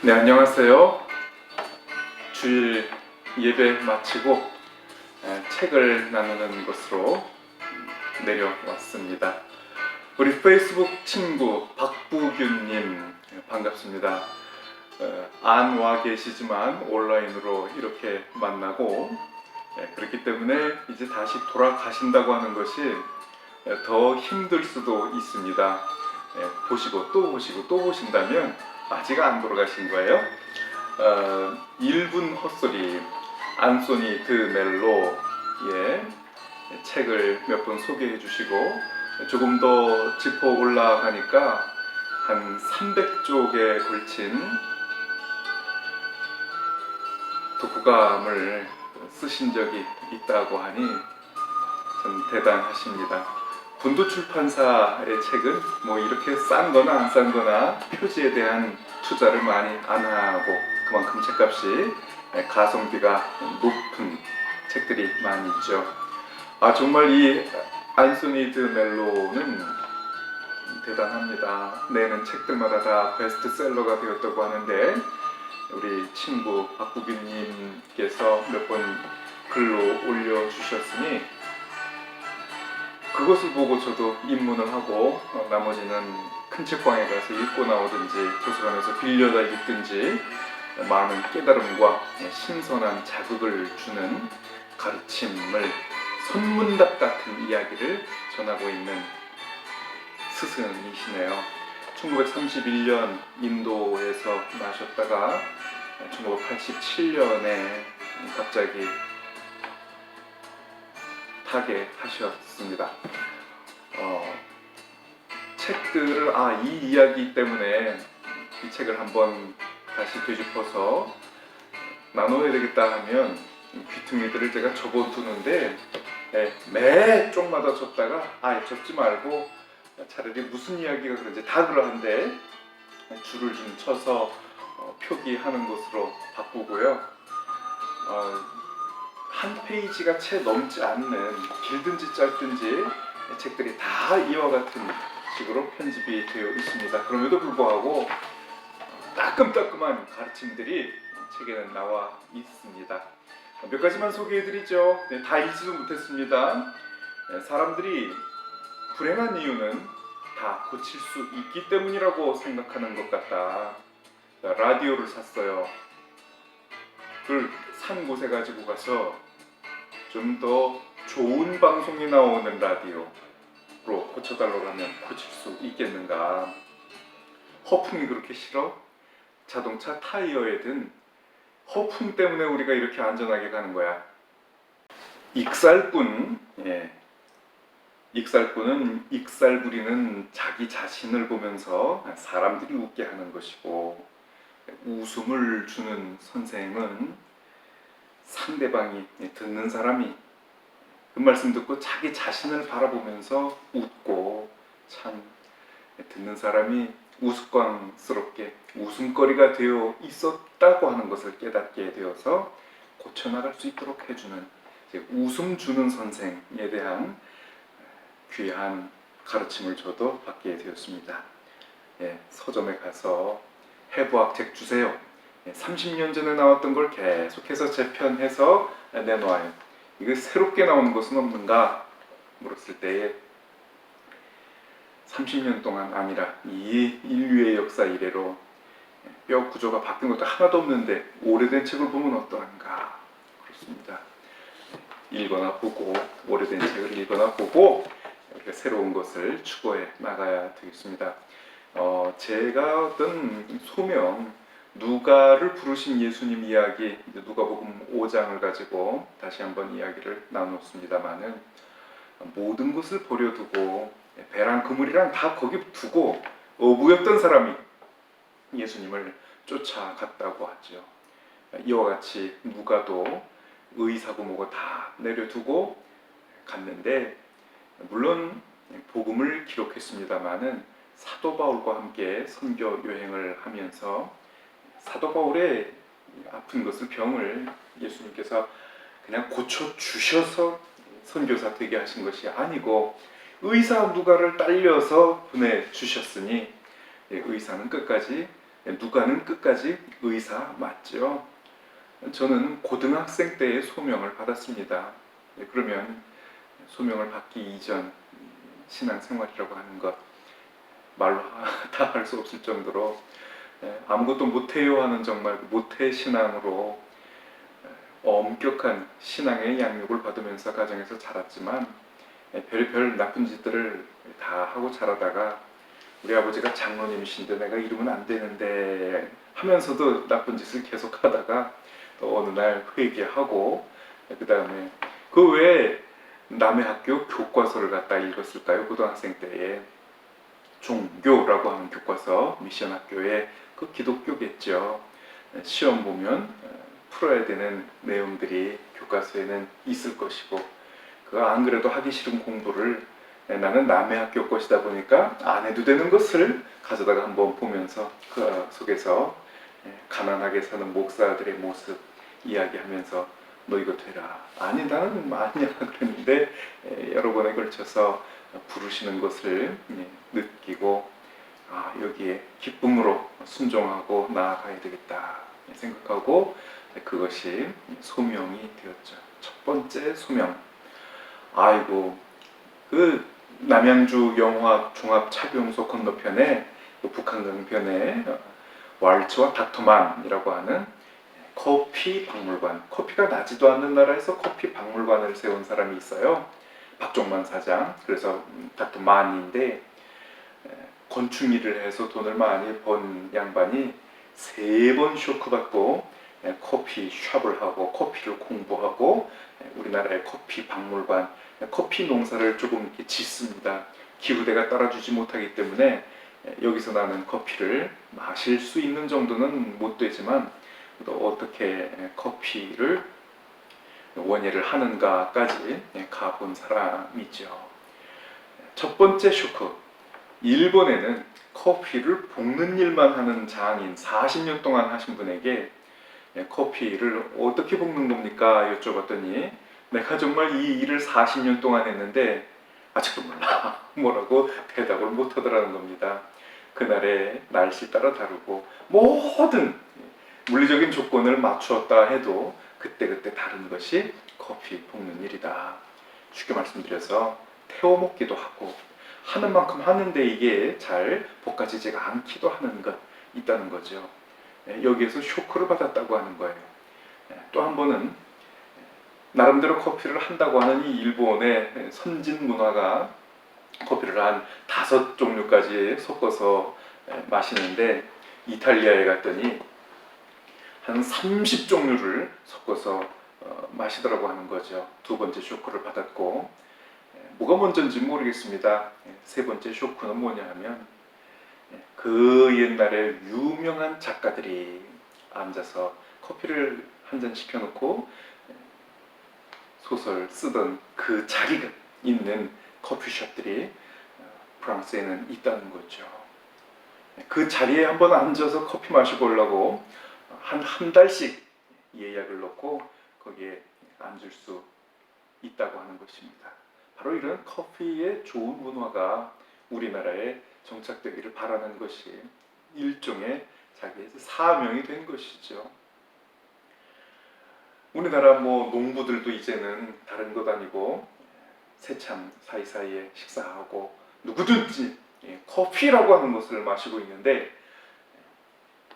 네, 안녕하세요. 주일 예배 마치고 에, 책을 나누는 곳으로 내려왔습니다. 우리 페이스북 친구 박부균님 반갑습니다. 어, 안와 계시지만 온라인으로 이렇게 만나고 예, 그렇기 때문에 이제 다시 돌아가신다고 하는 것이 예, 더 힘들 수도 있습니다. 예, 보시고 또 보시고 또 보신다면 아직 안 돌아가신 거예요. 어, 1분 헛소리 안소니 드 멜로의 책을 몇 번 소개해 주시고 조금 더 짚어 올라가니까 한 300쪽에 걸친 독후감을 쓰신 적이 있다고 하니 참 대단하십니다. 분도 출판사의 책은 뭐 이렇게 싼 거나 안 싼 거나 표지에 대한 투자를 많이 안 하고 그만큼 책값이 가성비가 높은 책들이 많이 있죠. 아 정말 이 안소니 드 멜로는 대단합니다. 내는 책들마다 다 베스트셀러가 되었다고 하는데 우리 친구 박구빈님께서 몇 번 글로 올려주셨으니 그것을 보고 저도 입문을 하고 어, 나머지는 큰 책방에 가서 읽고 나오든지 도서관에서 빌려다 읽든지 많은 깨달음과 신선한 자극을 주는 가르침을 선문답 같은 이야기를 전하고 있는 스승이시네요. 1931년 인도에서 나셨다가 1987년에 갑자기 타계하셨습니다. 어, 책들을 아 이 이야기 때문에 이 책을 한번 다시 되짚어서 나눠야 되겠다 하면 귀퉁이들을 제가 접어두는데 예, 매 쪽마다 접다가 아 접지 말고 차라리 무슨 이야기가 그런지 다 그러한데 줄을 좀 쳐서 어, 표기하는 것으로 바꾸고요. 어, 한 페이지가 채 넘지 않는 길든지 짧든지 책들이 다 이와 같은 식으로 편집이 되어 있습니다. 그럼에도 불구하고 따끔따끔한 가르침들이 책에는 나와 있습니다. 몇 가지만 소개해드리죠. 네, 다 읽지도 못했습니다. 네, 사람들이 불행한 이유는 다 고칠 수 있기 때문이라고 생각하는 것 같다. 라디오를 샀어요. 그걸 산 곳에 가지고 가서 좀 더 좋은 방송이 나오는 라디오로 고쳐달라고 하면 고칠 수 있겠는가? 허풍이 그렇게 싫어? 자동차 타이어에 든 허풍 때문에 우리가 이렇게 안전하게 가는 거야. 익살꾼, 예. 익살꾼은 익살 부리는 자기 자신을 보면서 사람들이 웃게 하는 것이고 웃음을 주는 선생은 상대방이 듣는 사람이 그 말씀 듣고 자기 자신을 바라보면서 웃고 참 듣는 사람이 우스꽝스럽게 웃음거리가 되어 있었다고 하는 것을 깨닫게 되어서 고쳐나갈 수 있도록 해주는 웃음 주는 선생에 대한 귀한 가르침을 저도 받게 되었습니다. 예, 서점에 가서 해부학 책 주세요. 예, 30년 전에 나왔던 걸 계속해서 재편해서 내놓아요. 이거 새롭게 나오는 것은 없는가 물었을 때에 30년 동안 아니라 이 인류의 역사 이래로 뼈 구조가 바뀐 것도 하나도 없는데 오래된 책을 보면 어떠한가 그렇습니다. 읽거나 보고 오래된 책을 읽거나 보고 이렇게 새로운 것을 추구해 나가야 되겠습니다. 어, 제가 어떤 소명 누가를 부르신 예수님 이야기 누가복음 5장을 가지고 다시 한번 이야기를 나눴습니다만은 모든 것을 버려두고 배랑 그물이랑 다 거기 두고 어부였던 사람이 예수님을 쫓아갔다고 하죠. 이와 같이 누가도 의사고 뭐고 다 내려두고 갔는데 물론 복음을 기록했습니다마는 사도 바울과 함께 선교 여행을 하면서 사도 바울의 아픈 것을 병을 예수님께서 그냥 고쳐 주셔서 선교사 되게 하신 것이 아니고 의사 누가를 딸려서 보내 주셨으니 예, 의사는 끝까지 누가는 끝까지 의사 맞죠. 저는 고등학생 때의 소명을 받았습니다. 네, 그러면 소명을 받기 이전 신앙생활이라고 하는 것 말로 다 할 수 없을 정도로 예, 아무것도 못해요 하는 정말 못해 신앙으로 예, 엄격한 신앙의 양육을 받으면서 가정에서 자랐지만 예, 별별 나쁜 짓들을 다 하고 자라다가 우리 아버지가 장로님이신데 내가 이러면 안 되는데 하면서도 나쁜 짓을 계속 하다가 또 어느 날 회개하고 그 다음에 그 외에 남의 학교 교과서를 갖다 읽었을까요? 고등학생 때에 종교라고 하는 교과서 미션 학교에 그 기독교겠죠. 시험 보면 어, 풀어야 되는 내용들이 교과서에는 있을 것이고 그거 안 그래도 하기 싫은 공부를 나는 남의 학교 것이다 보니까 안 해도 되는 것을 가져다가 한번 보면서 그 속에서 예, 가난하게 사는 목사들의 모습 이야기하면서 너 이거 되라 아니 나는 아니야 그랬는데 예, 여러 번에 걸쳐서 부르시는 것을 예, 느끼고 아 여기에 기쁨으로 순종하고 나아가야 되겠다 생각하고 그것이 소명이 되었죠. 첫 번째 소명. 아이고 그 남양주 영화 종합 차비용소 건너편에 그 북한강변에 왈츠와 닥터만이라고 하는 커피 박물관 커피가 나지도 않는 나라에서 커피 박물관을 세운 사람이 있어요 박종만 사장 그래서 음, 닥터 만인데 에, 건축 일을 해서 돈을 많이 번 양반이 세 번 쇼크 받고 에, 커피 샵을 하고 커피를 공부하고 에, 우리나라의 커피 박물관 커피 농사를 조금 이렇게 짓습니다. 기후대가 따라주지 못하기 때문에 여기서 나는 커피를 마실 수 있는 정도는 못 되지만 또 어떻게 커피를 원예를 하는가까지 가본 사람이죠. 첫 번째 쇼크. 일본에는 커피를 볶는 일만 하는 장인 40년 동안 하신 분에게 커피를 어떻게 볶는 겁니까? 여쭤봤더니 내가 정말 이 일을 40년 동안 했는데 아직도 몰라 뭐라고 대답을 못 하더라는 겁니다. 그날의 날씨 따라 다르고 모든 물리적인 조건을 맞추었다 해도 그때그때 다른 것이 커피 볶는 일이다. 쉽게 말씀드려서 태워 먹기도 하고 하는 만큼 하는데 이게 잘 볶아지지가 않기도 하는 것 있다는 거죠. 예, 여기에서 쇼크를 받았다고 하는 거예요. 예, 또한 번은 나름대로 커피를 한다고 하는 이 일본의 선진 문화가 커피를 한 다섯 종류까지 섞어서 마시는데 이탈리아에 갔더니 한 30종류를 섞어서 어, 마시더라고 하는 거죠. 두 번째 쇼크를 받았고 뭐가 먼저인지 모르겠습니다. 세 번째 쇼크는 뭐냐 하면 그 옛날에 유명한 작가들이 앉아서 커피를 한 잔 시켜놓고 소설 쓰던 그 자리가 있는 커피숍들이 프랑스에는 있다는 거죠. 그 자리에 한번 앉아서 커피 마셔보려고 한 한 달씩 예약을 넣고 거기에 앉을 수 있다고 하는 것입니다. 바로 이런 커피의 좋은 문화가 우리나라에 정착되기를 바라는 것이 일종의 자기의 사명이 된 것이죠. 우리나라 뭐 농부들도 이제는 다른 것 아니고 새참 사이사이에 식사하고 누구든지 예, 커피라고 하는 것을 마시고 있는데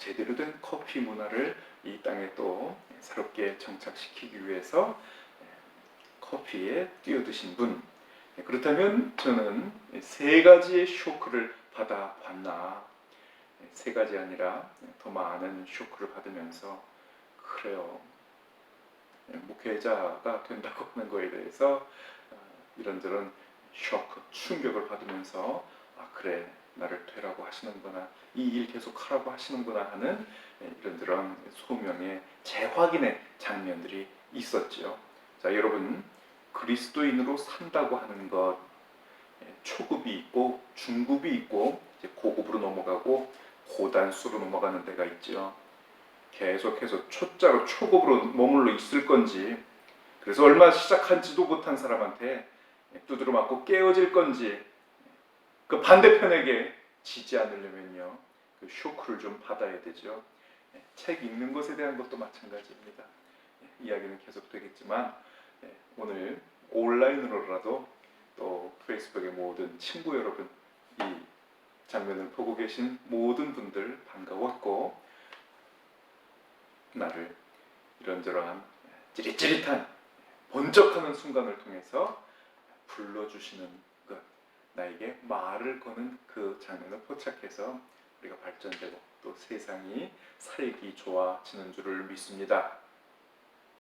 제대로 된 커피 문화를 이 땅에 또 새롭게 정착시키기 위해서 커피에 뛰어드신 분. 예, 그렇다면 저는 세 가지의 쇼크를 받아봤나? 예, 세 가지 아니라 더 많은 쇼크를 받으면서 그래요. 목회자가 된다고 하는 거에 대해서 어, 이런저런 쇼크, 충격을 받으면서 아 그래 나를 되라고 하시는구나 이 일 계속 하라고 하시는구나 하는 예, 이런저런 소명의 재확인의 장면들이 있었죠. 자 여러분 그리스도인으로 산다고 하는 것 예, 초급이 있고 중급이 있고 고급으로 넘어가고 고단수로 넘어가는 데가 있죠. 계속해서 초자로 초급으로 머물러 있을 건지 그래서 얼마 시작한지도 못한 사람한테 두드려 맞고 깨어질 건지 그 반대편에게 지지 않으려면요 그 쇼크를 좀 받아야 되죠. 예, 책 읽는 것에 대한 것도 마찬가지입니다. 예, 이야기는 계속 되겠지만 예, 오늘 온라인으로라도 또 페이스북의 모든 친구 여러분 이 장면을 보고 계신 모든 분들 반가웠고 나를 이런저런 찌릿찌릿한 번쩍하는 순간을 통해서 불러주시는 것 나에게 말을 거는 그 장면을 포착해서 우리가 발전되고 또 세상이 살기 좋아지는 줄을 믿습니다.